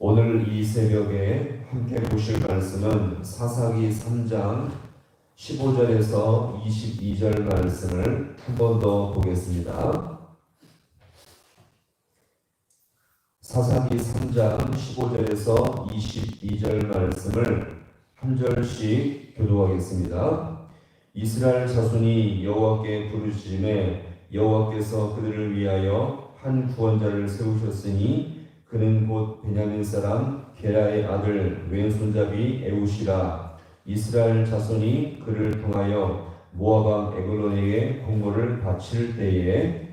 오늘 이 새벽에 함께 보실 말씀은 사사기 3장 15절에서 22절 말씀을 한 번 더 보겠습니다. 사사기 3장 15절에서 22절 말씀을 한 절씩 교도하겠습니다. 이스라엘 자손이 여호와께 부르짖음에 여호와께서 그들을 위하여 한 구원자를 세우셨으니 그는 곧 베냐민 사람 게라의 아들 왼손잡이 에우시라. 이스라엘 자손이 그를 통하여 모아방 에글론에게 공고를 바칠 때에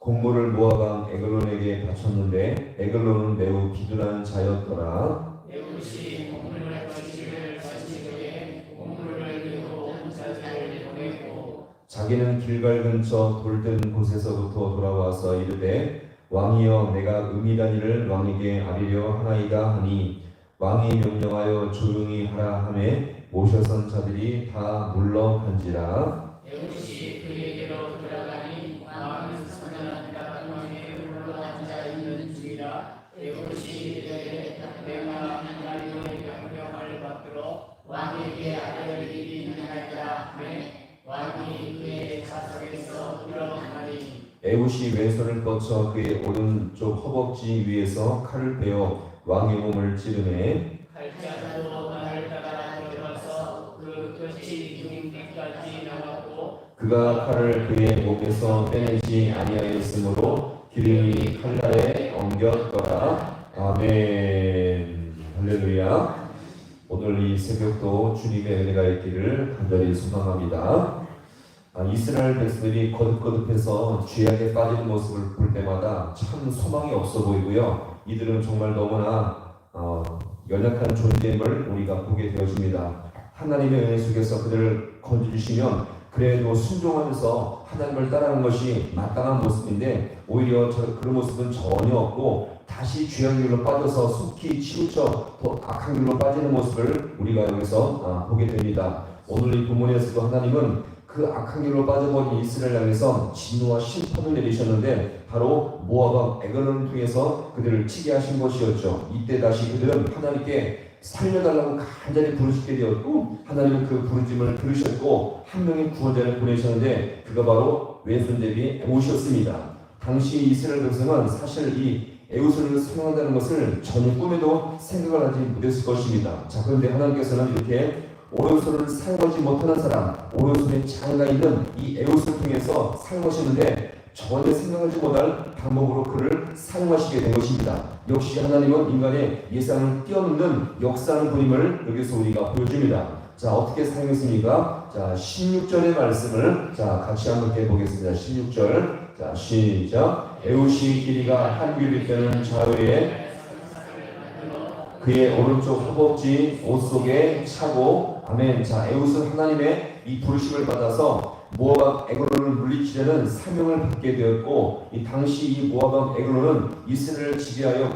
공고를 모아방 에글론에게 바쳤는데 에글론은 매우 비둔한 자였더라 자기는 길갈 근처 돌든 곳에서부터 돌아와서 이르되 왕이여 내가 음이란 일을 왕에게 아리려 하나이다 하니 왕이 명령하여 조용히 하라 하매 모셔선 자들이 다 물러간지라. 왕에게 있나이다 에웃이 왼손을 뻗쳐 그의 오른쪽 허벅지 위에서 칼을 빼어 왕의 몸을 찌르매 그 그가 칼을 그의 목에서 빼내지 아니하였으므로 기름이 칼날에 엉겼더라. 아멘. 할렐루야. 오늘 이 새벽도 주님의 은혜가 있기를 간절히 소망합니다. 아, 이스라엘 백성들이 거듭거듭해서 죄악에 빠지는 모습을 볼 때마다 참 소망이 없어 보이고요 이들은 정말 너무나 어, 연약한 존재임을 우리가 보게 되어집니다 하나님의 은혜 속에서 그들을 건져주시면 그래도 순종하면서 하나님을 따르는 것이 마땅한 모습인데 오히려 저 그런 모습은 전혀 없고 다시 죄악의 길로 빠져서 속히 치우쳐 더 악한 길로 빠지는 모습을 우리가 여기서 아, 보게 됩니다. 오늘 이 본문에서도 하나님은 그 악한 길로 빠져버린 이스라엘 향해서 진노와 심판을 내리셨는데 바로 모아방 에글론을 통해서 그들을 치게 하신 것이었죠. 이때 다시 그들은 하나님께 살려달라고 간절히 부르짖게 되었고 하나님은 그 부르짖음을 들으셨고 한 명의 구원자를 보내셨는데 그가 바로 왼손잡이 에웃이었습니다. 당시 이스라엘 백성은 사실 이 에웃을 사용한다는 것을 전혀 꿈에도 생각을 하지 못했을 것입니다. 자 그런데 하나님께서는 이렇게 오른손을 사용하지 못하는 사람, 오른손에 장애가 있는 이 에웃을 통해서 사용하시는데 전혀 생각하지 못할 방법으로 그를 사용하시게 된 것입니다. 역시 하나님은 인간의 예상을 뛰어넘는 역사하는 분임을 여기서 우리가 보여줍니다. 자, 어떻게 사용했습니까? 자, 16절의 말씀을 자, 같이 한번 해보겠습니다. 16절. 자, 시작. 에우시 길이가 한 규빗 되는 좌우에 그의 오른쪽 허벅지 옷 속에 차고 아멘. 자, 에웃은 하나님의 이 부르심을 받아서 모아방 에그론을 물리치려는 사명을 받게 되었고 이 당시 이 모아방 에그론은 이스라엘을 지배하여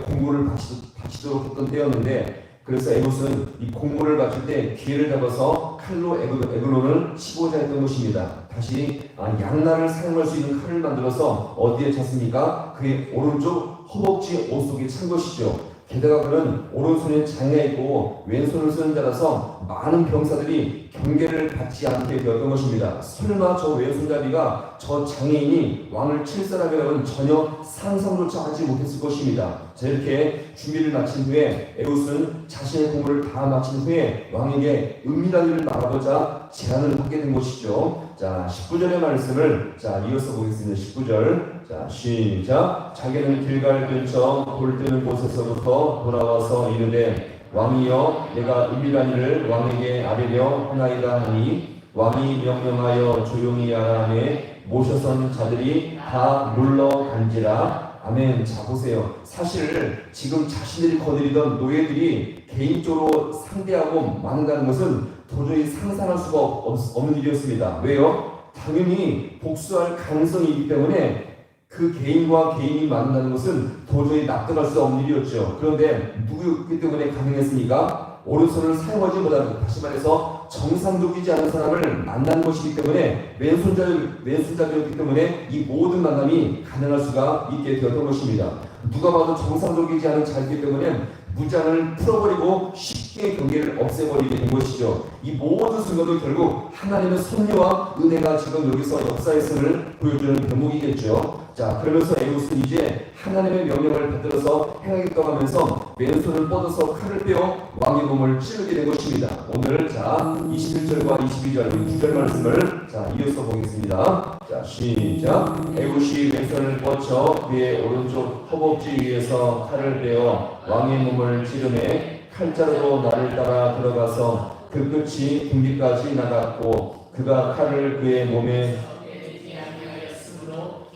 바치, 바치도록 했던 때였는데 그래서 에웃은 이 공고를 바칠 때 기회를 잡아서 칼로 에그, 에그론을 치고자 했던 것입니다. 다시 아, 양날을 사용할 수 있는 칼을 만들어서 어디에 찼습니까? 그의 오른쪽 허벅지 옷 속에 찬 것이죠. 게다가 그는 오른손에 장애가 있고 왼손을 쓰는 자라서 많은 병사들이 경계를 받지 않게 되었던 것입니다. 설마 저 왼손잡이가 저 장애인이 왕을 칠 사람이라면 전혀 상상조차 하지 못했을 것입니다. 자 이렇게 준비를 마친 후에 에웃은 자신의 공부를 다 마친 후에 왕에게 은밀한 일을 말하고자 제안을 하게 된 것이죠. 자 19절의 말씀을 자 이어서 보겠습니다. 19절. 자 시작. 자기는 길갈 근처 돌 뜨는 곳에서부터 돌아와서 이르되 왕이여 내가 은밀한 일을 왕에게 아뢰려 하나이다 하니 왕이 명령하여 조용히 하라 하매 모셔선 자들이 다 물러간지라. 아멘. 자 보세요. 사실 지금 자신들이 거느리던 노예들이 개인적으로 상대하고 막는다는 것은 도저히 상상할 수가 없, 없는 일이었습니다 왜요? 당연히 복수할 가능성이 있기 때문에 그 개인과 개인이 만나는 것은 도저히 납득할 수 없는 일이었죠. 그런데 누구였기 때문에 가능했습니까? 오른손을 사용하지 못하는 다시 말해서 정상적이지 않은 사람을 만난 것이기 때문에 왼손자 왼손자였기 때문에 이 모든 만남이 가능할 수가 있게 되었던 것입니다. 누가 봐도 정상적이지 않은 자이기 때문에 무장을 풀어버리고 쉽게 경계를 없애버리게 된 것이죠. 이 모든 순간도 결국 하나님의 섭리와 은혜가 지금 여기서 역사에서를 보여주는 대목이겠죠. 자, 그러면서 에우스는 이제 하나님의 명령을 받들어서 행하겠다고 하면서 왼손을 뻗어서 칼을 빼어 왕의 몸을 찌르게 된 것입니다. 오늘 자 21절과 22절 이 두 절 말씀을 자 이어서 보겠습니다. 자 시작. 에우시 왼손을 뻗쳐 그의 오른쪽 허벅지 위에서 칼을 빼어 왕의 몸을 찌르매 칼자루로 나를 따라 들어가서 그 끝이 등뒤까지 나갔고 그가 칼을 그의 몸에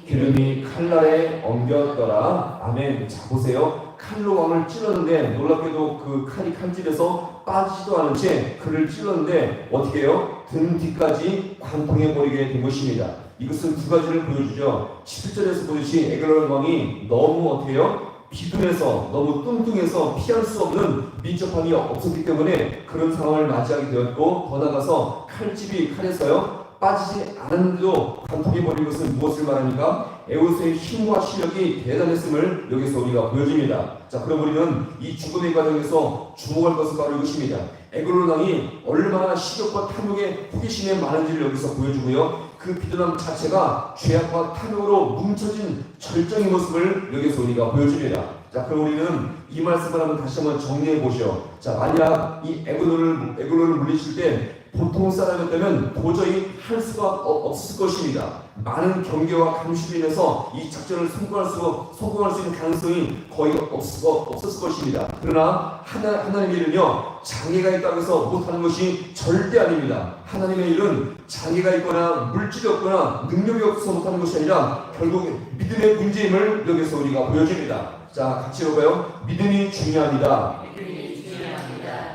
기름이 칼날에 엉겼더라. 아멘. 자 보세요. 칼로 왕을 찔렀는데 놀랍게도 그 칼이 칼집에서 빠지지도 않은 채 그를 찔렀는데 어떻게 해요? 등 뒤까지 관통해 버리게 된 것입니다. 이것은 두 가지를 보여주죠. 17절에서 보듯이 에그런 왕이 너무 어떻게 해요? 비둔해서 너무 뚱뚱해서 피할 수 없는 민첩함이 없었기 때문에 그런 상황을 맞이하게 되었고 더 나아가서 칼집이 칼에서요 빠지지 않았는데도 관통해버린 것은 무엇을 말합니까? 에우스의 힘과 실력이 대단했음을 여기서 우리가 보여줍니다. 자, 그럼 우리는 이 죽음의 과정에서 주목할 것은 바로 이것입니다. 에글로당이 얼마나 시력과 탐욕의 호기심에 많은지를 여기서 보여주고요. 그 비둔함 자체가 죄악과 탐욕으로 뭉쳐진 절정의 모습을 여기서 우리가 보여줍니다. 자, 그럼 우리는 이 말씀을 한번 다시 한번 정리해 보시오. 자, 만약 이 에글로를 에글로를 물리칠 때 보통 사람이었다면 도저히 할 수가 어- 없을 것입니다. 많은 경계와 감시로 인해서 이 작전을 성공할 수 성공할 수 있는 가능성이 거의 없을, 거- 없었을 것입니다. 그러나 하나, 하나님의 일은요 장애가 있다고 해서 못하는 것이 절대 아닙니다. 하나님의 일은 장애가 있거나 물질이 없거나 능력이 없어서 못하는 것이 아니라 결국 믿음의 문제임을 여기서 우리가 보여줍니다. 자 같이 읽어봐요. 믿음이 중요합니다.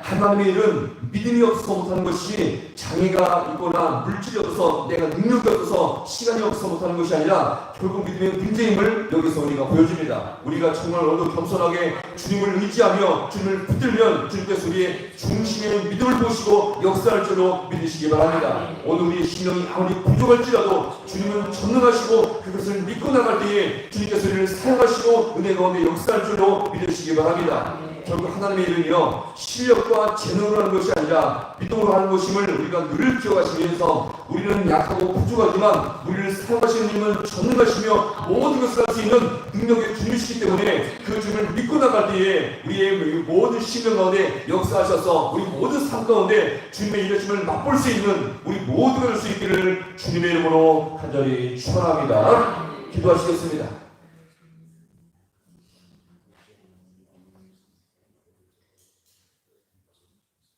하나님의 일은 믿음이 없어서 못하는 것이 장애가 있거나 물질이 없어서 내가 능력이 없어서 시간이 없어서 못하는 것이 아니라 결국 믿음의 문제임을 여기서 우리가 보여줍니다. 우리가 정말 오늘도 겸손하게 주님을 의지하며 주님을 붙들면 주님께서 우리의 중심의 믿음을 보시고 역사할 줄로 믿으시기 바랍니다. 오늘 우리의 신령이 아무리 부족할지라도 주님은 전능하시고 그것을 믿고 나갈 때에 주님께서 우리를 사용하시고 은혜 가운데 역사할 줄로 믿으시기 바랍니다. 결국 하나님의 일은요 실력과 재능으로 하는 것이 아니라 믿음으로 하는 것임을 우리가 늘 기억하시면서 우리는 약하고 부족하지만 우리를 사용하시는 님은 전능하시며 모든 것을 할 수 있는 능력의 주님이시기 때문에 그 주님을 믿고 나갈 때에 우리의 모든 신령 가운데 역사하셔서 우리 모든 삶 가운데 주님의 일하심을 맛볼 수 있는 우리 모두가 될 수 있기를 주님의 이름으로 간절히 축원합니다. 기도하시겠습니다.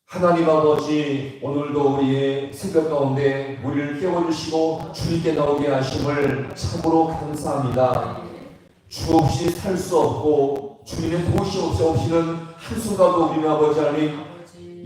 하나님 아버지 오늘도 우리의 새벽 가운데 우리를 깨워주시고 주님께 나오게 하심을 참으로 감사합니다. 주 없이 살 수 없고 주님의 도우심 없이 없이는 한순간도 우리는 아버지 하나님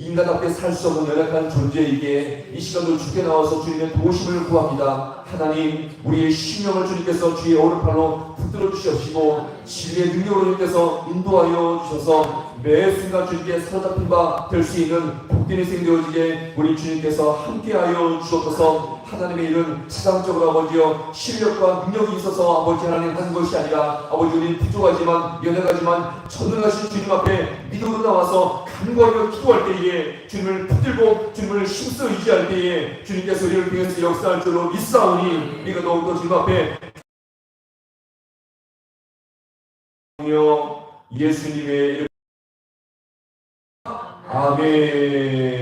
인간답게 살 수 없는 연약한 존재에게 이 시간도 주께 나와서 주님의 도우심을 구합니다. 하나님 우리의 심령을 주님께서 주의 오른팔로 붙들어 주시옵시고 진리의 능력으로 주님께서 인도하여 주셔서 매 순간 주님께 사로잡힌 바 될 수 있는 인생 되어지게 우리 주님께서 함께하여 주옵소서 하나님의 일은 세상적으로 아버지여 실력과 능력이 있어서 아버지 하나님 하는 것이 아니라 아버지 우리는 부족하지만 연약하지만 전능하신 주님 앞에 믿음으로 나와서 간구하며 기도할 때에 주님을 붙들고 주님을 힘써 의지할 때에 주님께서 우리를 통해서 역사할 줄로 믿사오니 우리가 더욱더 주님 앞에 예수님의 이름 아멘